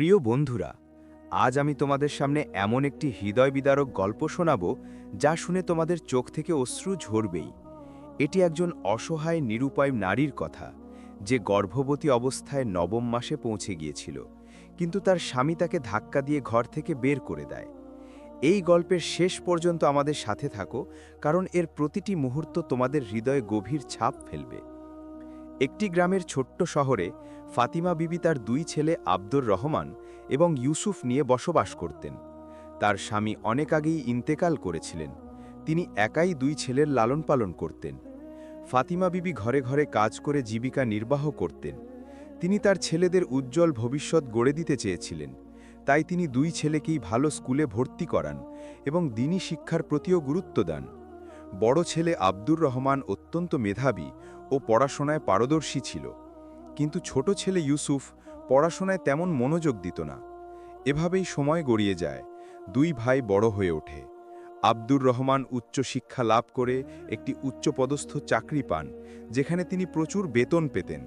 প্রিয় বন্ধুরা, আজ আমি তোমাদের সামনে এমন একটি হৃদয় বিদারক গল্প শোনাব যা শুনে তোমাদের চোখ থেকে অশ্রু ঝরবেই। এটি একজন অসহায় নিরুপায় নারীর কথা, যে গর্ভবতী অবস্থায় নবম মাসে পৌঁছে গিয়েছিল, কিন্তু তার স্বামী তাকে ধাক্কা দিয়ে ঘর থেকে বের করে দেয়। এই গল্পের শেষ পর্যন্ত আমাদের সাথে থাকো, কারণ এর প্রতিটি মুহূর্ত তোমাদের হৃদয়ে গভীর ছাপ ফেলবে। একটি গ্রামের ছোট্ট শহরে ফাতিমা বিবি তার দুই ছেলে আব্দুর রহমান এবং ইউসুফ নিয়ে বসবাস করতেন। তার স্বামী অনেক আগেই ইন্তেকাল করেছিলেন। তিনি একাই দুই ছেলের লালন পালন করতেন। ফাতিমা বিবি ঘরে ঘরে কাজ করে জীবিকা নির্বাহ করতেন। তিনি তার ছেলেদের উজ্জ্বল ভবিষ্যৎ গড়ে দিতে চেয়েছিলেন। তাই তিনি দুই ছেলেকেই ভালো স্কুলে ভর্তি করান এবং দিনী শিক্ষার প্রতিও গুরুত্ব দেন। বড় ছেলে আব্দুর রহমান অত্যন্ত মেধাবী ও পড়াশোনায় পারদর্শী ছিল। কিন্তু ছোট ছেলে ইউসুফ পড়াশোনায় তেমন মনোযোগ দিত না। এভাবেই সময় গড়িয়ে যায়। দুই ভাই বড় হয়ে ওঠে। আব্দুর রহমান উচ্চ শিক্ষা লাভ করে একটি উচ্চপদস্থ চাকরি পান, যেখানে তিনি প্রচুর বেতন পেতেন।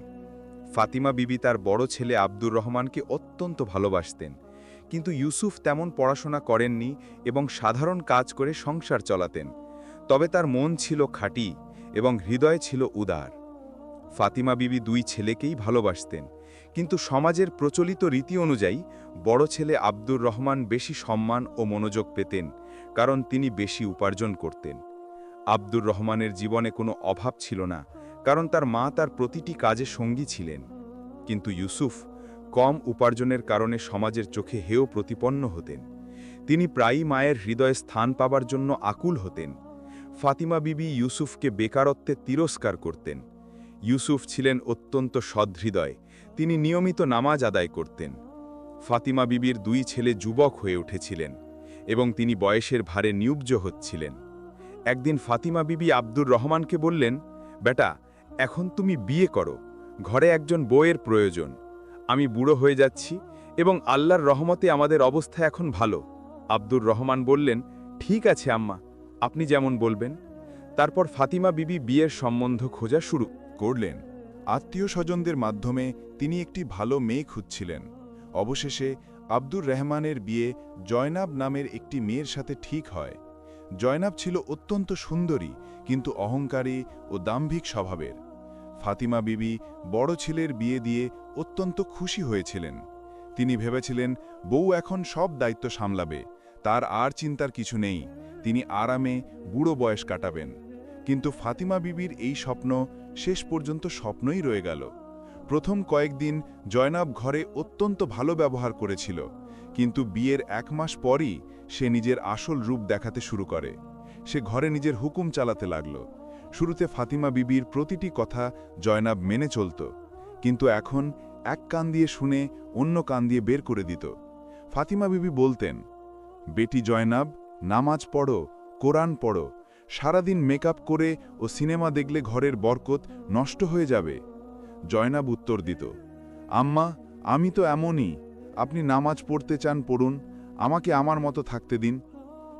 ফাতিমা বিবি তার বড় ছেলে আব্দুর রহমানকে অত্যন্ত ভালোবাসতেন। কিন্তু ইউসুফ তেমন পড়াশোনা করেননি এবং সাধারণ কাজ করে সংসার চলাতেন। তবে তার মন ছিল খাঁটি। এবং হৃদয় ছিল উদার। ফাতিমা বিবি দুই ছেলেকেই ভালোবাসতেন, কিন্তু সমাজের প্রচলিত রীতি অনুযায়ী বড় ছেলে আব্দুর রহমান বেশি সম্মান ও মনোযোগ পেতেন, কারণ তিনি বেশি উপার্জন করতেন। আব্দুর রহমানের জীবনে কোনো অভাব ছিল না, কারণ তার মা তার প্রতিটি কাজে সঙ্গী ছিলেন। কিন্তু ইউসুফ কম উপার্জনের কারণে সমাজের চোখে হেয় প্রতিপন্ন হতেন। তিনি প্রায়ই মায়ের হৃদয়ে স্থান পাবার জন্য আকুল হতেন। ফাতিমা বিবি ইউসুফকে বেকারত্বে তিরস্কার করতেন। ইউসুফ ছিলেন অত্যন্ত সদহৃদয়, তিনি নিয়মিত নামাজ আদায় করতেন। ফাতিমা বিবির দুই ছেলে যুবক হয়ে উঠেছিলেন এবং তিনি বয়সের ভারে নিউব্জ হচ্ছিলেন। একদিন ফাতিমা বিবি আব্দুর রহমানকে বললেন, বেটা, এখন তুমি বিয়ে করো, ঘরে একজন বউয়ের প্রয়োজন। আমি বুড়ো হয়ে যাচ্ছি এবং আল্লাহর রহমতে আমাদের অবস্থা এখন ভালো। আব্দুর রহমান বললেন, ঠিক আছে, আম্মা। আপনি যেমন বলবেন, তারপর ফাতিমা বিবি বিয়ের সম্বন্ধ খোঁজা শুরু করলেন। আত্মীয় স্বজনদের মাধ্যমে তিনি একটি ভালো মেয়ে খুঁজছিলেন। অবশেষে আব্দুর রহমানের বিয়ে জয়নাব নামের একটি মেয়ের সাথে ঠিক হয়। জয়নাব ছিল অত্যন্ত সুন্দরী, কিন্তু অহংকারী ও দাম্ভিক স্বভাবের। ফাতিমা বিবি বড় ছেলের বিয়ে দিয়ে অত্যন্ত খুশি হয়েছিলেন। তিনি ভেবেছিলেন, বউ এখন সব দায়িত্ব সামলাবে, তার আর চিন্তার কিছু নেই তিনি আরামে বুড়ো বয়স কাটাবেন। কিন্তু ফাতিমা বিবির এই স্বপ্ন শেষ পর্যন্ত স্বপ্নই রয়ে গেল। প্রথম কয়েকদিন জয়নাব ঘরে অত্যন্ত ভালো ব্যবহার করেছিল, কিন্তু বিয়ের এক মাস পরই সে নিজের আসল রূপ দেখাতে শুরু করে। সে ঘরে নিজের হুকুম চালাতে লাগল। শুরুতে ফাতিমা বিবির প্রতিটি কথা জয়নাব মেনে চলত, কিন্তু এখন এক কান দিয়ে শুনে অন্য কান দিয়ে বের করে দিত। ফাতিমা বিবি বলতেন, বেটি জয়নাব নামাজ পড়ো, কোরআন পড়ো, সারাদিন মেকআপ করে ও সিনেমা দেখলে ঘরের বরকত নষ্ট হয়ে যাবে। জয়নাব উত্তর দিত, আম্মা, আমি তো এমনই। আপনি নামাজ পড়তে চান, পড়ুন, আমাকে আমার মতো থাকতে দিন।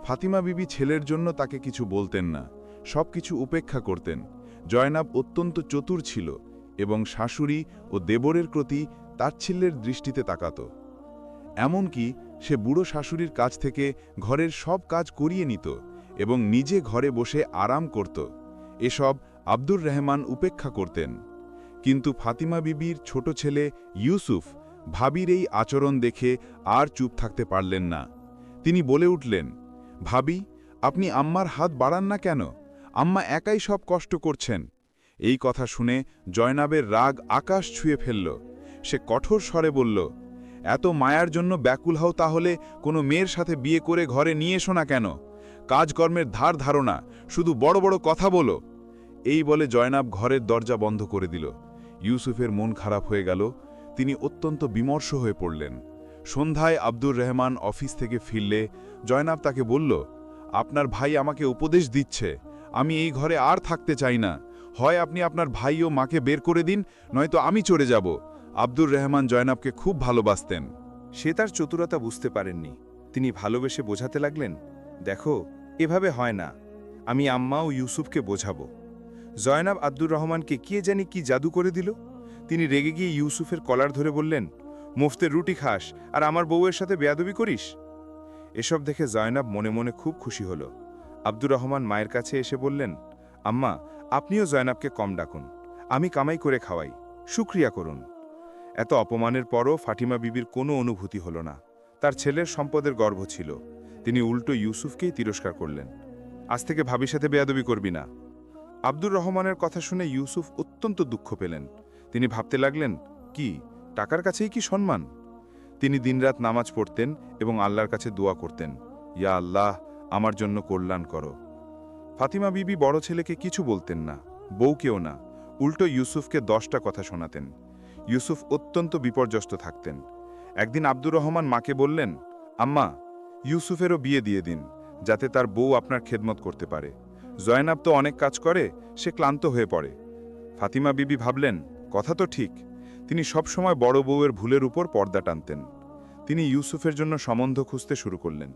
ফাতিমা বিবি ছেলের জন্য তাকে কিছু বলতেন না সব কিছু উপেক্ষা করতেন। জয়নাব অত্যন্ত চতুর ছিল এবং শাশুড়ি ও দেবরের প্রতি তাচ্ছিল্যের দৃষ্টিতে তাকাত। এমনকি সে বুড়ো শাশুড়ির কাছ থেকে ঘরের সব কাজ করিয়ে নিত এবং নিজে ঘরে বসে আরাম করত। এসব আব্দুর রহমান উপেক্ষা করতেন। কিন্তু ফাতিমা বিবির ছোট ছেলে ইউসুফ ভাবির এই আচরণ দেখে আর চুপ থাকতে পারলেন না। তিনি বলে উঠলেন, ভাবি, আপনি আম্মার হাত বাড়ান না কেন? আম্মা একাই সব কষ্ট করছেন। এই কথা শুনে জয়নাবের রাগ আকাশ ছুঁয়ে ফেলল। সে কঠোর স্বরে বলল এত মায়ার জন্য ব্যাকুল হও তাহলে কোনো মেয়ের সাথে বিয়ে করে ঘরে নিয়ে এসো না কেন। কাজকর্মের ধার ধারণা, শুধু বড় বড় কথা বলো। এই বলে জয়নাব ঘরের দরজা বন্ধ করে দিল। ইউসুফের মন খারাপ হয়ে গেল। তিনি অত্যন্ত বিমর্ষ হয়ে পড়লেন। সন্ধ্যায় আব্দুর রহমান অফিস থেকে ফিরলে জয়নাব তাকে বলল, আপনার ভাই আমাকে উপদেশ দিচ্ছে। আমি এই ঘরে আর থাকতে চাই না। হয় আপনি আপনার ভাই ও মাকে বের করে দিন, নয়তো আমি চলে যাব। আব্দুর রহমান জয়নাবকে খুব ভালোবাসতেন। সে তার চতুরতা বুঝতে পারেননি। তিনি ভালোবেসে বোঝাতে লাগলেন, দেখো, এভাবে হয় না। আমি আম্মা ও ইউসুফকে বোঝাবো। জয়নাব আব্দুর রহমানকে কে জানি কি জাদু করে দিল? তিনি রেগে গিয়ে ইউসুফের কলার ধরে বললেন মুফতের রুটি খাস, আর আমার বউয়ের সাথে বেয়াদবি করিস? এসব দেখে জয়নাব মনে মনে খুব খুশি হল। আব্দুর রহমান মায়ের কাছে এসে বললেন, আম্মা, আপনিও জয়নাবকে কম ডাকুন। আমি কামাই করে খাওয়াই। শুক্রিয়া করুন। এত অপমানের পরও ফাটিমা বিবির কোনো অনুভূতি হল না। তার ছেলের সম্পদের গর্ভ ছিল। তিনি উল্টো ইউসুফকেই তিরস্কার করলেন। আজ থেকে ভাবির সাথে বেয়াদবি করবি না। আব্দুর রহমানের কথা শুনে ইউসুফ অত্যন্ত দুঃখ পেলেন। তিনি ভাবতে লাগলেন, কি, টাকার কাছেই কি সম্মান? তিনি দিনরাত নামাজ পড়তেন এবং আল্লাহর কাছে দোয়া করতেন, ইয়া আল্লাহ, আমার জন্য কল্যাণ করো। ফাতিমা বিবি বড় ছেলেকে কিছু বলতেন না, বউকেও না, উল্টো ইউসুফকে দশটা কথা শোনাতেন। ইউসুফ অত্যন্ত বিপর্যস্ত থাকতেন। একদিন আব্দুর রহমান মাকে বললেন, আম্মা, ইউসুফেরও বিয়ে দিয়ে দিন, যাতে তার বউ আপনার খেদমত করতে পারে। জয়নাব তো অনেক কাজ করে, সে ক্লান্ত হয়ে পড়ে। ফাতিমা বিবি ভাবলেন, কথা তো ঠিক, তিনি সবসময় বড় বউয়ের ভুলের উপর পর্দা টানতেন। তিনি ইউসুফের জন্য সম্বন্ধ খুঁজতে শুরু করলেন।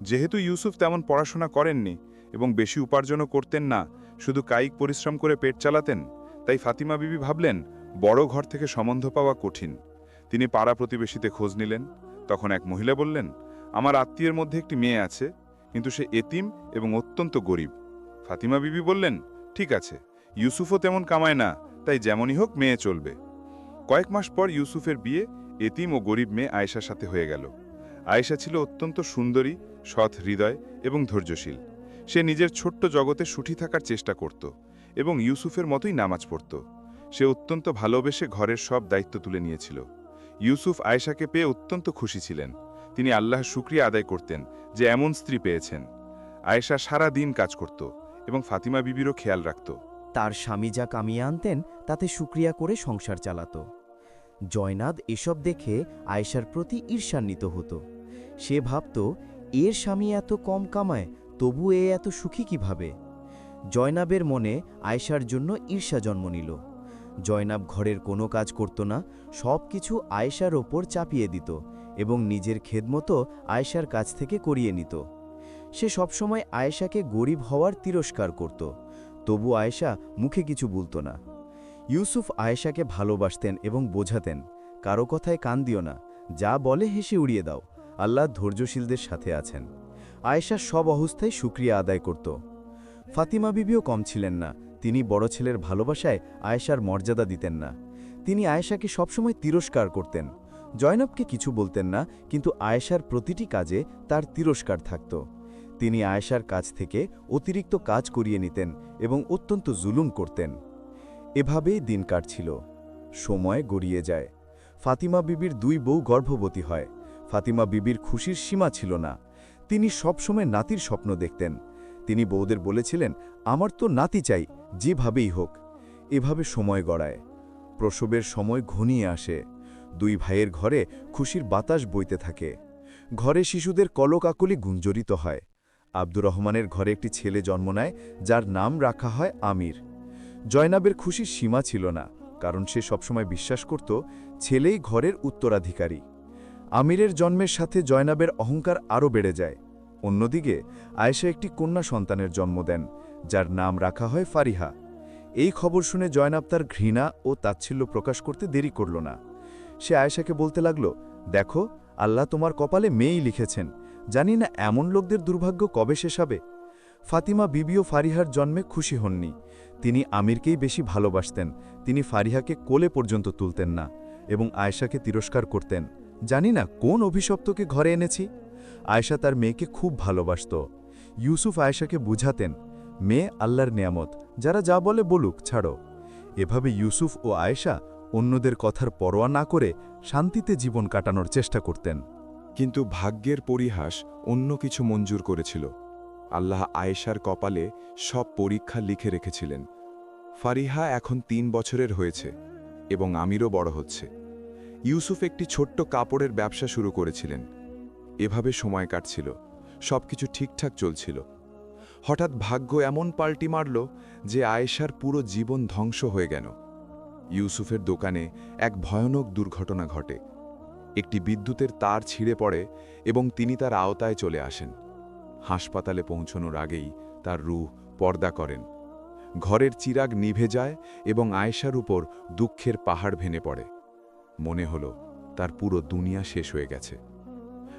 যেহেতু ইউসুফ তেমন পড়াশোনা করেননি এবং বেশি উপার্জনও করতেন না, শুধু কায়িক পরিশ্রম করে পেট চালাতেন, তাই ফাতিমা বিবি ভাবলেন বড় ঘর থেকে সম্বন্ধ পাওয়া কঠিন। তিনি পাড়া প্রতিবেশীতে খোঁজ নিলেন। তখন এক মহিলা বললেন, আমার আত্মীয়ের মধ্যে একটি মেয়ে আছে, কিন্তু সে এতিম এবং অত্যন্ত গরিব। ফাতিমা বিবি বললেন, ঠিক আছে, ইউসুফও তেমন কামায় না, তাই যেমনই হোক মেয়ে চলবে। কয়েক মাস পর ইউসুফের বিয়ে এতিম ও গরিব মেয়ে আয়েশার সাথে হয়ে গেল। আয়েশা ছিল অত্যন্ত সুন্দরী, সৎ হৃদয় এবং ধৈর্যশীল। সে নিজের ছোট্ট জগতে সুখী থাকার চেষ্টা করত এবং ইউসুফের মতোই নামাজ পড়ত। সে অত্যন্ত ভালোবেসে ঘরের সব দায়িত্ব তুলে নিয়েছিল। ইউসুফ আয়েশাকে পেয়ে অত্যন্ত খুশি ছিলেন। তিনি আল্লাহর শুক্রিয়া আদায় করতেন যে এমন স্ত্রী পেয়েছেন। আয়েশা সারা দিন কাজ করত এবং ফাতিমা বিবিরও খেয়াল রাখত। তার স্বামী যা কামিয়ে আনতেন, তাতে শুক্রিয়া করে সংসার চালাত। জয়নাদ এসব দেখে আয়েশার প্রতি ঈর্ষান্বিত হতো। সে ভাবত, এর স্বামী এত কম কামায়, তবু এ এত সুখী কীভাবে? জয়নাবের মনে আয়েশার জন্য ঈর্ষা জন্ম নিল। জয়নাব ঘরের কোনো কাজ করত না, সব কিছু আয়েশার ওপর চাপিয়ে দিত এবং নিজের খেদমতো আয়েশার কাছ থেকে করিয়ে নিত। সে সবসময় আয়েশাকে গরিব হওয়ার তিরস্কার করত, তবু আয়েশা মুখে কিছু বলতো না। ইউসুফ আয়েশাকে ভালোবাসতেন এবং বোঝাতেন, কারও কথায় কান দিও না, যা বলে হেসে উড়িয়ে দাও, আল্লাহ ধৈর্যশীলদের সাথে আছেন। আয়েশা সব অবস্থায় সুক্রিয়া আদায় করত। ফাতিমা বিবিও কম ছিলেন না তিনি বড় ছেলের ভালোবাসায় আয়েশার মর্যাদা দিতেন না। তিনি আয়েশাকে সবসময় তিরস্কার করতেন। জয়নবকে কিছু বলতেন না, কিন্তু আয়েশার প্রতিটি কাজে তার তিরস্কার থাকত। তিনি আয়েশার কাছ থেকে অতিরিক্ত কাজ করিয়ে নিতেন এবং অত্যন্ত জুলুম করতেন। এভাবেই দিন কাটছিল। সময় গড়িয়ে যায়। ফাতিমা বিবির দুই বউ গর্ভবতী হয়। ফাতিমা বিবির খুশির সীমা ছিল না। তিনি সবসময় নাতির স্বপ্ন দেখতেন। তিনি বউদের বলেছিলেন, আমার তো নাতি চাই, যেভাবেই হোক। এভাবে সময় গড়ায়। প্রসবের সময় ঘনিয়ে আসে। দুই ভাইয়ের ঘরে খুশির বাতাস বইতে থাকে। ঘরে শিশুদের কলকাকলি গুঞ্জরিত হয়। আব্দুর রহমানের ঘরে একটি ছেলে জন্ম নেয়, যার নাম রাখা হয় আমির। জয়নাবের খুশির সীমা ছিল না, কারণ সে সবসময় বিশ্বাস করত, ছেলেই ঘরের উত্তরাধিকারী। আমিরের জন্মের সাথে জয়নাবের অহংকার আরও বেড়ে যায়। অন্যদিকে, আয়েশা একটি কন্যা সন্তানের জন্ম দেন, যার নাম রাখা হয় ফারিহা। এই খবর শুনে জয়নাব তার ঘৃণা ও তাচ্ছিল্য প্রকাশ করতে দেরি করল না। সে আয়েশাকে বলতে লাগল, দেখো, আল্লাহ তোমার কপালে মেয়েই লিখেছেন। জানি না এমন লোকদের দুর্ভাগ্য কবে শেষ হবে। ফাতিমা বিবিও ফারিহার জন্মে খুশি হননি। তিনি আমিরকেই বেশি ভালোবাসতেন। তিনি ফারিহাকে কোলে পর্যন্ত তুলতেন না এবং আয়েশাকে তিরস্কার করতেন। জানি না কোন অভিশপ্তকে ঘরে এনেছি। আয়েশা তার মেয়েকে খুব ভালোবাসত। ইউসুফ আয়েশাকে বুঝাতেন, মেয়ে আল্লাহর নিয়ামত, যারা যা বলে বলুক, ছাড়ো। এভাবে ইউসুফ ও আয়েশা অন্যদের কথার পরোয়া না করে শান্তিতে জীবন কাটানোর চেষ্টা করতেন। কিন্তু ভাগ্যের পরিহাস অন্য কিছু মঞ্জুর করেছিল। আল্লাহ আয়েশার কপালে সব পরীক্ষা লিখে রেখেছিলেন। ফারিহা এখন তিন বছরের হয়েছে এবং আমিরও বড় হচ্ছে। ইউসুফ একটি ছোট্ট কাপড়ের ব্যবসা শুরু করেছিলেন। এভাবে সময় কাটছিল। সবকিছু ঠিকঠাক চলছিল। হঠাৎ ভাগ্য এমন পাল্টি মারল যে আয়েশার পুরো জীবন ধ্বংস হয়ে গেল। ইউসুফের দোকানে এক ভয়ানক দুর্ঘটনা ঘটে। একটি বিদ্যুতের তার ছিঁড়ে পড়ে এবং তিনি তার আওতায় চলে আসেন। হাসপাতালে পৌঁছনোর আগেই তার রূহ পর্দা করেন। ঘরের চিরাগ নিভে যায় এবং আয়েশার উপর দুঃখের পাহাড় ভেঙে পড়ে। মনে হল তার পুরো দুনিয়া শেষ হয়ে গেছে।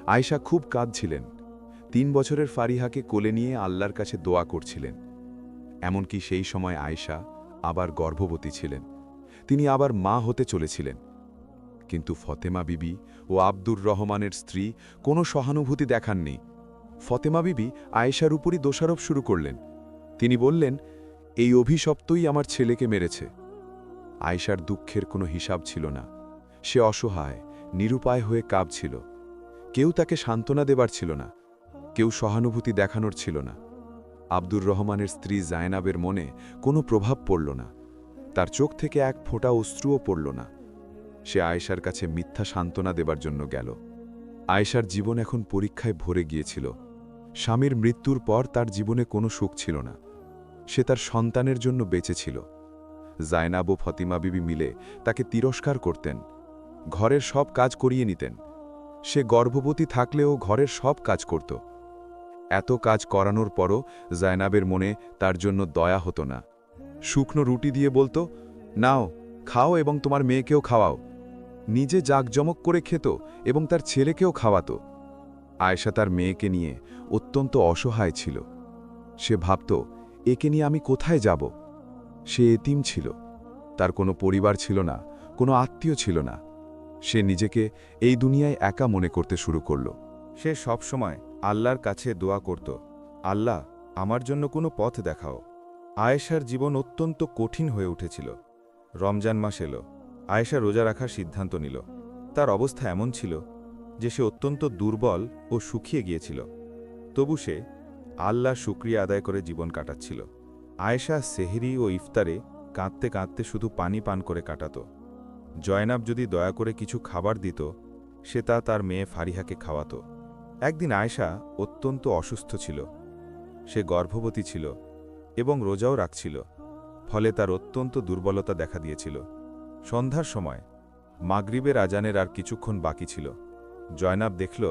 আয়েশা খুব কাঁদছিলেন। তিন বছরের ফারিহাকে কোলে নিয়ে আল্লাহর কাছে দোয়া করছিলেন। এমনকি সেই সময় আয়েশা আবার গর্ভবতী ছিলেন। তিনি আবার মা হতে চলেছিলেন। কিন্তু ফতেমা বিবি ও আব্দুর রহমানের স্ত্রী কোনো সহানুভূতি দেখাননি। ফতেমা বিবি আয়েশার উপরই দোষারোপ শুরু করলেন। তিনি বললেন, এই অভিশপ্তই আমার ছেলেকে মেরেছে। আয়েশার দুঃখের কোনো হিসাব ছিল না। সে অসহায়, নিরুপায় হয়ে কাঁপছিল। কেউ তাকে সান্ত্বনা দেবার ছিল না, কেউ সহানুভূতি দেখানোর ছিল না। আব্দুর রহমানের স্ত্রী জায়নাবের মনে কোনো প্রভাব পড়ল না, তার চোখ থেকে এক ফোঁটা অশ্রুও পড়ল না। সে আয়েশার কাছে মিথ্যা সান্ত্বনা দেবার জন্য গেল। আয়েশার জীবন এখন পরীক্ষায় ভরে গিয়েছিল। স্বামীর মৃত্যুর পর তার জীবনে কোনো সুখ ছিল না। সে তার সন্তানের জন্য বেঁচেছিল জায়নাব ও ফতিমা বিবি মিলে তাকে তিরস্কার করতেন। ঘরের সব কাজ করিয়ে নিতেন। সে গর্ভবতী থাকলেও ঘরের সব কাজ করত। এত কাজ করানোর পরও জায়নাবের মনে তার জন্য দয়া হতো না। শুকনো রুটি দিয়ে বলতো, নাও, খাও এবং তোমার মেয়েকেও খাওয়াও। নিজে জাকজমক করে খেত এবং তার ছেলেকেও খাওয়াতো। আয়েশা তার মেয়েকে নিয়ে অত্যন্ত অসহায় ছিল। সে ভাবত, একে নিয়ে আমি কোথায় যাব? সে এতিম ছিল। তার কোনো পরিবার ছিল না, কোনো আত্মীয় ছিল না। সে নিজেকে এই দুনিয়ায় একা মনে করতে শুরু করল। সে সব সময় আল্লাহর কাছে দোয়া করত, আল্লাহ, আমার জন্য কোনো পথ দেখাও। আয়েশার জীবন অত্যন্ত কঠিন হয়ে উঠেছিল। রমজান মাস এলো। আয়েশা রোজা রাখার সিদ্ধান্ত নিল। তার অবস্থা এমন ছিল যে সে অত্যন্ত দুর্বল ও শুকিয়ে গিয়েছিল। তবু সে আল্লাহ শুক্রিয়া আদায় করে জীবন কাটাচ্ছিল। আয়েশা সেহরি ও ইফতারে কাঁদতে কাঁদতে শুধু পানি পান করে কাটাত। জয়নাব যদি দয়া করে কিছু খাবার দিত, সে তা তার মেয়ে ফারিহাকে খাওয়াত। একদিন আয়েশা অত্যন্ত অসুস্থ ছিল। সে গর্ভবতী ছিল এবং রোজাও রাখছিল, ফলে তার অত্যন্ত দুর্বলতা দেখা দিয়েছিল। সন্ধ্যার সময় মাগরিবের আজানের আর কিছুক্ষণ বাকি ছিল। জয়নাব দেখল,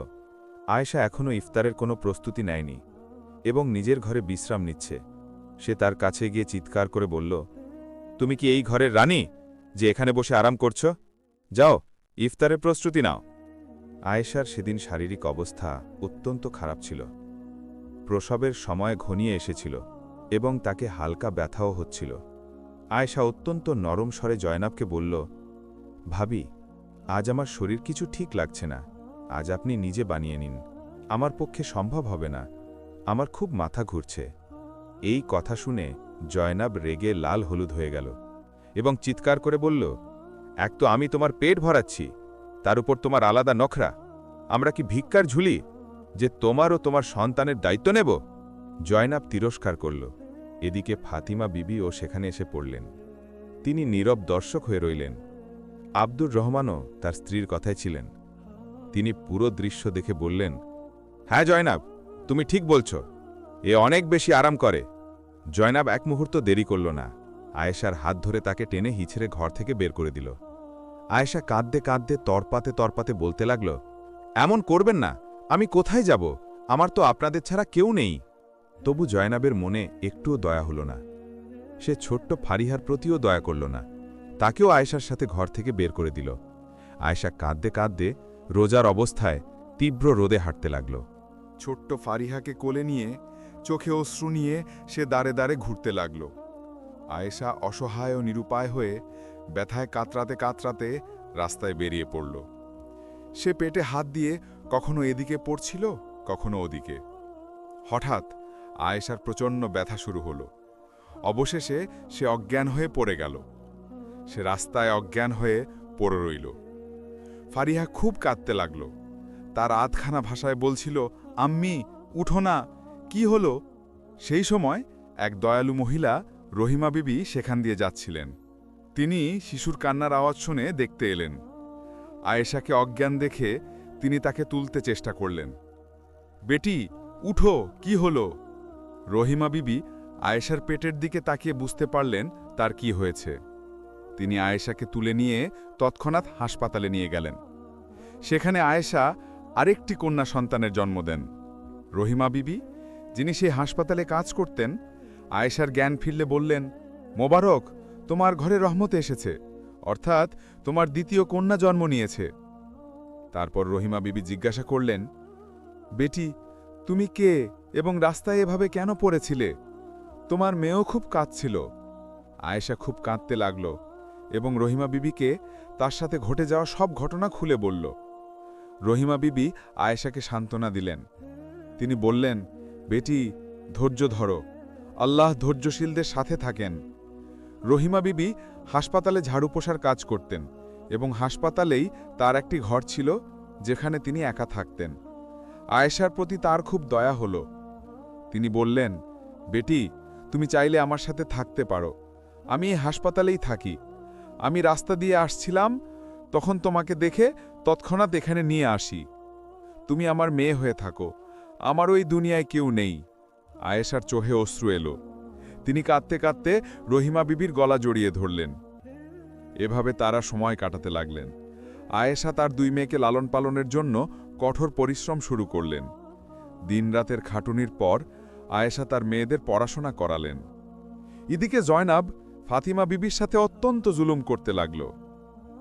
আয়েশা এখনও ইফতারের কোনো প্রস্তুতি নেয়নি এবং নিজের ঘরে বিশ্রাম নিচ্ছে। সে তার কাছে গিয়ে চিৎকার করে বলল, তুমি কি এই ঘরের রানী? যে এখানে বসে আরাম করছ? যাও, ইফতারের প্রস্তুতি নাও। আয়েশার সেদিন শারীরিক অবস্থা অত্যন্ত খারাপ ছিল। প্রসবের সময় ঘনিয়ে এসেছিল এবং তাকে হালকা ব্যথাও হচ্ছিল। আয়েশা অত্যন্ত নরম স্বরে জয়নাবকে বলল, ভাবি, আজ আমার শরীর কিছু ঠিক লাগছে না। আজ আপনি নিজে বানিয়ে নিন। আমার পক্ষে সম্ভব হবে না। আমার খুব মাথা ঘুরছে। এই কথা শুনে জয়নাব রেগে লাল হলুদ হয়ে গেল। এবং চিৎকার করে বলল, এক তো আমি তোমার পেট ভরাচ্ছি, তার উপর তোমার আলাদা নখরা। আমরা কি ভিক্ষার ঝুলি, যে তোমার ও তোমার সন্তানের দায়িত্ব নেব? জয়নাব তিরস্কার করল। এদিকে ফাতিমা বিবি ও সেখানে এসে পড়লেন। তিনি নীরব দর্শক হয়ে রইলেন। আব্দুর রহমানও তার স্ত্রীর কথায় ছিলেন। তিনি পুরো দৃশ্য দেখে বললেন হ্যাঁ জয়নাব, তুমি ঠিক বলছ। এ অনেক বেশি আরাম করে। জয়নাব এক মুহূর্ত দেরি করল না। আয়েশার হাত ধরে তাকে টেনে হিছড়ে ঘর থেকে বের করে দিল। আয়েশা কাঁদতে কাঁদতে তরপাতে তরপাতে বলতে লাগল, এমন করবেন না, আমি কোথায় যাব? আমার তো আপনাদের ছাড়া কেউ নেই। তবু জয়নাবের মনে একটুও দয়া হল না। সে ছোট্ট ফারিহার প্রতিও দয়া করল না। তাকেও আয়েশার সাথে ঘর থেকে বের করে দিল। আয়েশা কাঁদতে কাঁদতে রোজার অবস্থায় তীব্র রোদে হাঁটতে লাগল। ছোট্ট ফারিহাকে কোলে নিয়ে, চোখে অশ্রু নিয়ে সে দাঁড়ে দাঁড়ে ঘুরতে লাগল। আয়েশা অসহায় ও নিরুপায় হয়ে ব্যথায় কাতরাতে কাতরাতে রাস্তায় বেরিয়ে পড়ল। সে পেটে হাত দিয়ে কখনো এদিকে পড়ছিল, কখনো ওদিকে। হঠাৎ আয়েশার প্রচণ্ড ব্যথা শুরু হলো। অবশেষে সে অজ্ঞান হয়ে পড়ে গেল। সে রাস্তায় অজ্ঞান হয়ে পড়ে রইল। ফারিহা খুব কাঁদতে লাগল। তার আধখানা ভাষায় বলছিল, আম্মি, উঠো না, কি হলো? সেই সময় এক দয়ালু মহিলা রহিমা বিবি সেখান দিয়ে যাচ্ছিলেন। তিনি শিশুর কান্নার আওয়াজ শুনে দেখতে এলেন। আয়েশাকে অজ্ঞান দেখে তিনি তাকে তুলতে চেষ্টা করলেন। বেটি, উঠো, কি হলো? রহিমা বিবি আয়েশার পেটের দিকে তাকিয়ে বুঝতে পারলেন তার কি হয়েছে। তিনি আয়েশাকে তুলে নিয়ে তৎক্ষণাৎ হাসপাতালে নিয়ে গেলেন। সেখানে আয়েশা আরেকটি কন্যা সন্তানের জন্ম দেন। রহিমা বিবি, যিনি সেই হাসপাতালে কাজ করতেন আয়েশার জ্ঞান ফিরলে বললেন, মোবারক, তোমার ঘরে রহমতে এসেছে। অর্থাৎ তোমার দ্বিতীয় কন্যা জন্ম নিয়েছে। তারপর রহিমা বিবি জিজ্ঞাসা করলেন, বেটি, তুমি কে এবং রাস্তায় এভাবে কেন পড়েছিলে? তোমার মেয়েও খুব কাঁদছিল। আয়েশা খুব কাঁদতে লাগল এবং রহিমা বিবিকে তার সাথে ঘটে যাওয়া সব ঘটনা খুলে বলল। রহিমা বিবি আয়েশাকে সান্ত্বনা দিলেন। তিনি বললেন, বেটি, ধৈর্য ধরো। আল্লাহ ধৈর্যশীলদের সাথে থাকেন। রহিমা বিবি হাসপাতালে ঝাড়ু পোষার কাজ করতেন এবং হাসপাতালেই তার একটি ঘর ছিল যেখানে তিনি একা থাকতেন। আয়েশার প্রতি তার খুব দয়া হল। তিনি বললেন, বেটি, তুমি চাইলে আমার সাথে থাকতে পারো। আমি হাসপাতালেই থাকি। আমি রাস্তা দিয়ে আসছিলাম, তখন তোমাকে দেখে তৎক্ষণাৎ এখানে নিয়ে আসি। তুমি আমার মেয়ে হয়ে থাকো। আমার ওই দুনিয়ায় কেউ নেই। আয়েশার চোহে অশ্রু এলো। তিনি কাঁদতে কাঁদতে রহিমা বিবির গলা জড়িয়ে ধরলেন। এভাবে তারা সময় কাটাতে লাগলেন। আয়েশা তার দুই মেয়েকে লালন পালনের জন্য কঠোর পরিশ্রম শুরু করলেন। দিনরাতের খাটুনির পর আয়েশা তার মেয়েদের পড়াশোনা করালেন। এদিকে জয়নাব ফাতিমা বিবির সাথে অত্যন্ত জুলুম করতে লাগল।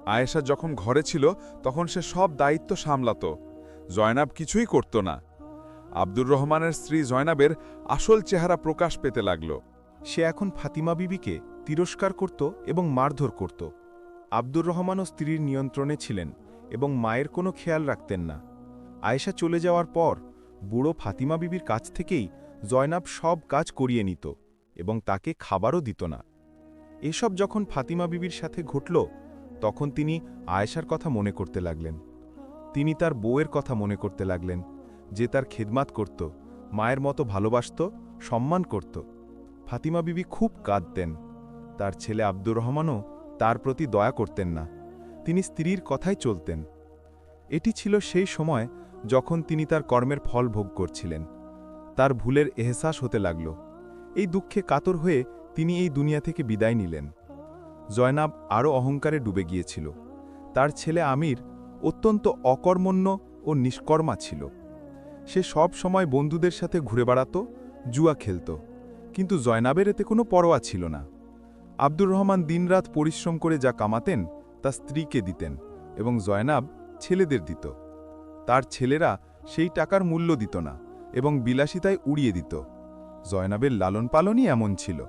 আয়েশা যখন ঘরে ছিল, তখন সে সব দায়িত্ব সামলাত। জয়নাব কিছুই করত না। আব্দুর রহমানের স্ত্রী জয়নাবের আসল চেহারা প্রকাশ পেতে লাগল। সে এখন ফাতিমা বিবিকে তিরস্কার করত এবং মারধর করত। আব্দুর রহমানও স্ত্রীর নিয়ন্ত্রণে ছিলেন এবং মায়ের কোনো খেয়াল রাখতেন না। আয়েশা চলে যাওয়ার পর বুড়ো ফাতিমা বিবির কাছ থেকেই জয়নাব সব কাজ করিয়ে নিত এবং তাকে খাবারও দিত না। এসব যখন ফাতিমা বিবির সাথে ঘটল, তখন তিনি আয়েশার কথা মনে করতে লাগলেন। তিনি তার বউয়ের কথা মনে করতে লাগলেন। যে তার খেদমাত করত, মায়ের মতো ভালোবাসত, সম্মান করত। ফাতিমা বিবি খুব কাঁদতেন। তার ছেলে আব্দুর রহমানও তার প্রতি দয়া করতেন না। তিনি স্ত্রীর কথাই চলতেন। এটি ছিল সেই সময় যখন তিনি তার কর্মের ফল ভোগ করছিলেন। তার ভুলের এহসাস হতে লাগল। এই দুঃখে কাতর হয়ে তিনি এই দুনিয়া থেকে বিদায় নিলেন। জয়নাব আরও অহংকারে ডুবে গিয়েছিল। তার ছেলে আমির অত্যন্ত অকর্মণ্য ও নিষ্কর্মা ছিল। সে সব সময় বন্ধুদের সাথে ঘুরে বেড়াত, জুয়া খেলত। কিন্তু জয়নাবের এতে কোনো পরোয়া ছিল না। আব্দুর রহমান দিনরাত পরিশ্রম করে যা কামাতেন, তা স্ত্রীকে দিতেন এবং জয়নাব ছেলেদের দিত। তার ছেলেরা সেই টাকার মূল্য দিত না এবং বিলাসিতায় উড়িয়ে দিত। জয়নাবের লালন পালনই এমন ছিল।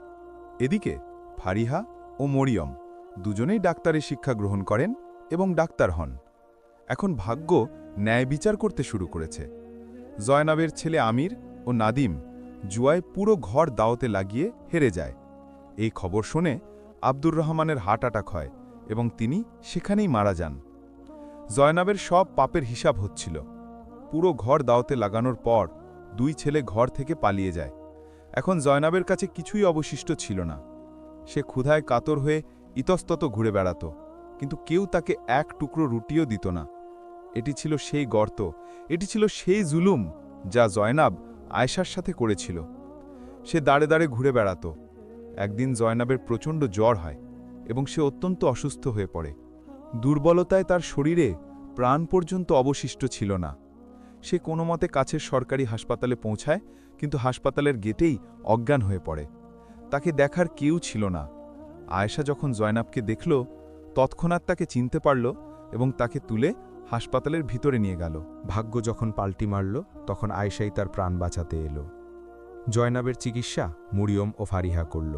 এদিকে ফারিহা ও মরিয়ম দুজনেই ডাক্তারের শিক্ষা গ্রহণ করেন এবং ডাক্তার হন। এখন ভাগ্য ন্যায় বিচার করতে শুরু করেছে। জয়নাবের ছেলে আমির ও নাদিম জুয়ায় পুরো ঘর দাওতে লাগিয়ে হেরে যায়। এই খবর শুনে আব্দুর রহমানের হার্ট অ্যাটাক হয় এবং তিনি সেখানেই মারা যান। জয়নাবের সব পাপের হিসাব হচ্ছিল। পুরো ঘর দাওতে লাগানোর পর দুই ছেলে ঘর থেকে পালিয়ে যায়। এখন জয়নাবের কাছে কিছুই অবশিষ্ট ছিল না। সে ক্ষুধায় কাতর হয়ে ইতস্তত ঘুরে বেড়াত, কিন্তু কেউ তাকে এক টুকরো রুটিও দিত না। এটি ছিল সেই গর্ত, এটি ছিল সেই জুলুম যা জয়নাব আয়সার সাথে করেছিল। সে দাঁড়ে দাঁড়ে ঘুরে বেড়াত। একদিন জয়নাবের প্রচণ্ড জ্বর হয় এবং সে অত্যন্ত অসুস্থ হয়ে পড়ে। দুর্বলতায় তার শরীরে প্রাণ পর্যন্ত অবশিষ্ট ছিল না। সে কোনো মতে কাছের সরকারি হাসপাতালে পৌঁছায়, কিন্তু হাসপাতালের গেটেই অজ্ঞান হয়ে পড়ে। তাকে দেখার কেউ ছিল না। আয়েশা যখন জয়নাবকে দেখল, তৎক্ষণাৎ তাকে চিনতে পারল এবং তাকে তুলে হাসপাতালের ভিতরে নিয়ে গেল। ভাগ্য যখন পাল্টি মারল, তখন আয়সাই তার প্রাণ বাঁচাতে এলো। জয়নাবের চিকিৎসা মুরিয়ম ও ফারিহা করল,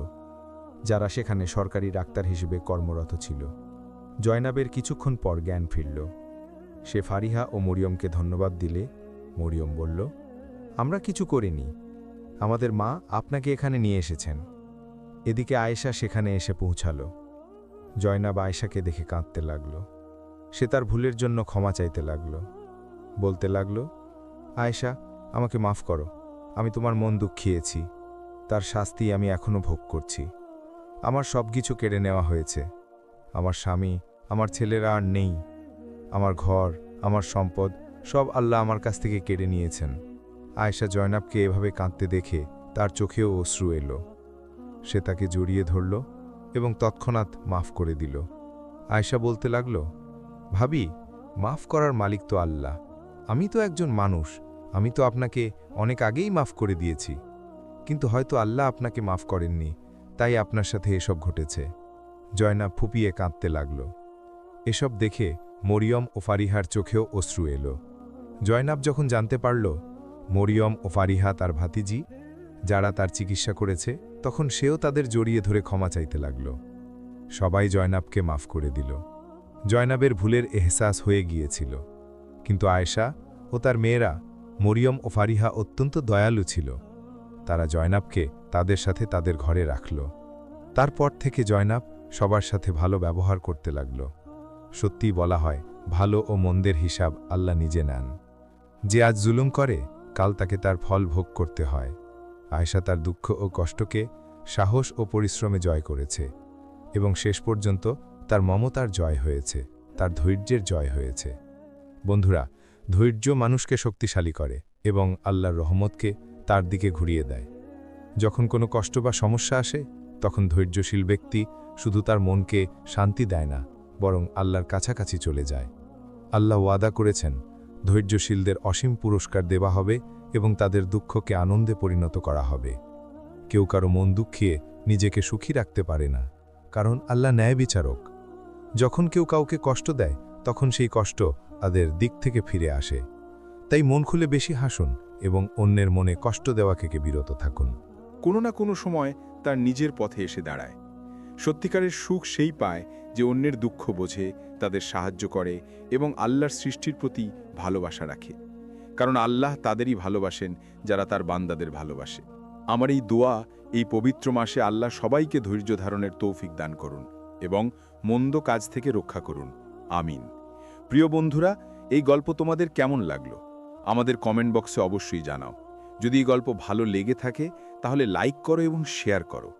যারা সেখানে সরকারি ডাক্তার হিসেবে কর্মরত ছিল। জয়নাবের কিছুক্ষণ পর জ্ঞান ফিরল। সে ফারিহা ও মরিয়মকে ধন্যবাদ দিলে, মরিয়ম বলল, আমরা কিছু করিনি। আমাদের মা আপনাকে এখানে নিয়ে এসেছেন। এদিকে আয়েশা সেখানে এসে পৌঁছালো। জয়নাব আয়েশাকে দেখে কাঁদতে লাগল। সে তার ভুলের জন্য ক্ষমা চাইতে লাগল। বলতে লাগল, আয়েশা, আমাকে মাফ করো। আমি তোমার মন দুঃখিয়েছি। তার শাস্তি আমি এখনও ভোগ করছি। আমার সব কিছু কেড়ে নেওয়া হয়েছে। আমার স্বামী, আমার ছেলেরা আর নেই। আমার ঘর, আমার সম্পদ, সব আল্লাহ আমার কাছ থেকে কেড়ে নিয়েছেন। আয়েশা জয়নাবকে এভাবে কাঁদতে দেখে তার চোখেও অশ্রু এলো। সে তাকে জড়িয়ে ধরল এবং তৎক্ষণাৎ মাফ করে দিল। আয়েশা বলতে লাগল ভাবি, মাফ করার মালিক তো আল্লাহ। আমি তো একজন মানুষ, আমি তো আপনাকে অনেক আগেই মাফ করে দিয়েছি। কিন্তু হয়তো আল্লাহ আপনাকে মাফ করেননি, তাই আপনার সাথে এসব ঘটেছে। জয়নাব ফুপিয়ে কাঁদতে লাগল। এসব দেখে মরিয়ম ও ফারিহার চোখেও অশ্রু এলো। জয়নাব যখন জানতে পারল, মরিয়ম ও ফারিহা তার ভাতিজি, যারা তার চিকিৎসা করেছে, তখন সেও তাদের জড়িয়ে ধরে ক্ষমা চাইতে লাগল। সবাই জয়নাবকে মাফ করে দিল। জয়নাবের ভুলের এহসাস হয়ে গিয়েছিল। কিন্তু আয়েশা ও তার মেয়েরা, মরিয়ম ও ফারিহা অত্যন্ত দয়ালু ছিল। তারা জয়নাবকে তাদের সাথে তাদের ঘরে রাখল। তারপর থেকে জয়নাব সবার সাথে ভালো ব্যবহার করতে লাগল। সত্যিই বলা হয়, ভালো ও মন্দের হিসাব আল্লাহ নিজে নেন। যে আজ জুলুম করে, কাল তাকে তার ফল ভোগ করতে হয়। আয়েশা তার দুঃখ ও কষ্টকে সাহস ও পরিশ্রমে জয় করেছে। এবং শেষ পর্যন্ত তার মমতার জয় হয়েছে, তার ধৈর্যের জয় হয়েছে। বন্ধুরা, ধৈর্য মানুষকে শক্তিশালী করে এবং আল্লাহর রহমতকে তার দিকে ঘুরিয়ে দেয়। যখন কোনো কষ্ট বা সমস্যা আসে, তখন ধৈর্যশীল ব্যক্তি শুধু তার মনকে শান্তি দেয় না, বরং আল্লাহর কাছাকাছি চলে যায়। আল্লাহ ওয়াদা করেছেন, ধৈর্যশীলদের অসীম পুরস্কার দেওয়া হবে এবং তাদের দুঃখকে আনন্দে পরিণত করা হবে। কেউ কারও মন দুঃখিয়ে নিজেকে সুখী রাখতে পারে না, কারণ আল্লাহ ন্যায় বিচারক যখন কেউ কাউকে কষ্ট দেয়, তখন সেই কষ্ট তাদের দিক থেকে ফিরে আসে। তাই মন খুলে বেশি হাসুন এবং অন্যের মনে কষ্ট দেওয়া থেকে বিরত থাকুন। কোনো না কোনো সময় তার নিজের পথে এসে দাঁড়ায়। সত্যিকারের সুখ সেই পায় যে অন্যের দুঃখ বোঝে, তাদের সাহায্য করে এবং আল্লাহর সৃষ্টির প্রতি ভালোবাসা রাখে। কারণ আল্লাহ তাদেরই ভালোবাসেন যারা তার বান্দাদের ভালোবাসে। আমার এই দোয়া এই পবিত্র মাসে আল্লাহ সবাইকে ধৈর্য ধারণের তৌফিক দান করুন এবং মন্দ কাজ থেকে রক্ষা করুন। আমিন। প্রিয় বন্ধুরা, এই গল্প তোমাদের কেমন লাগল? আমাদের কমেন্ট বক্সে অবশ্যই জানাও। যদি এই গল্প ভালো লেগে থাকে, তাহলে লাইক করো এবং শেয়ার করো।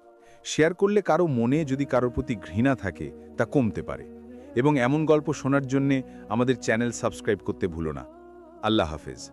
শেয়ার করলে কারও মনে যদি কারোর প্রতি ঘৃণা থাকে, তা কমতে পারে। এবং এমন গল্প শোনার জন্যে আমাদের চ্যানেল সাবস্ক্রাইব করতে ভুলো না। আল্লাহ হাফেজ।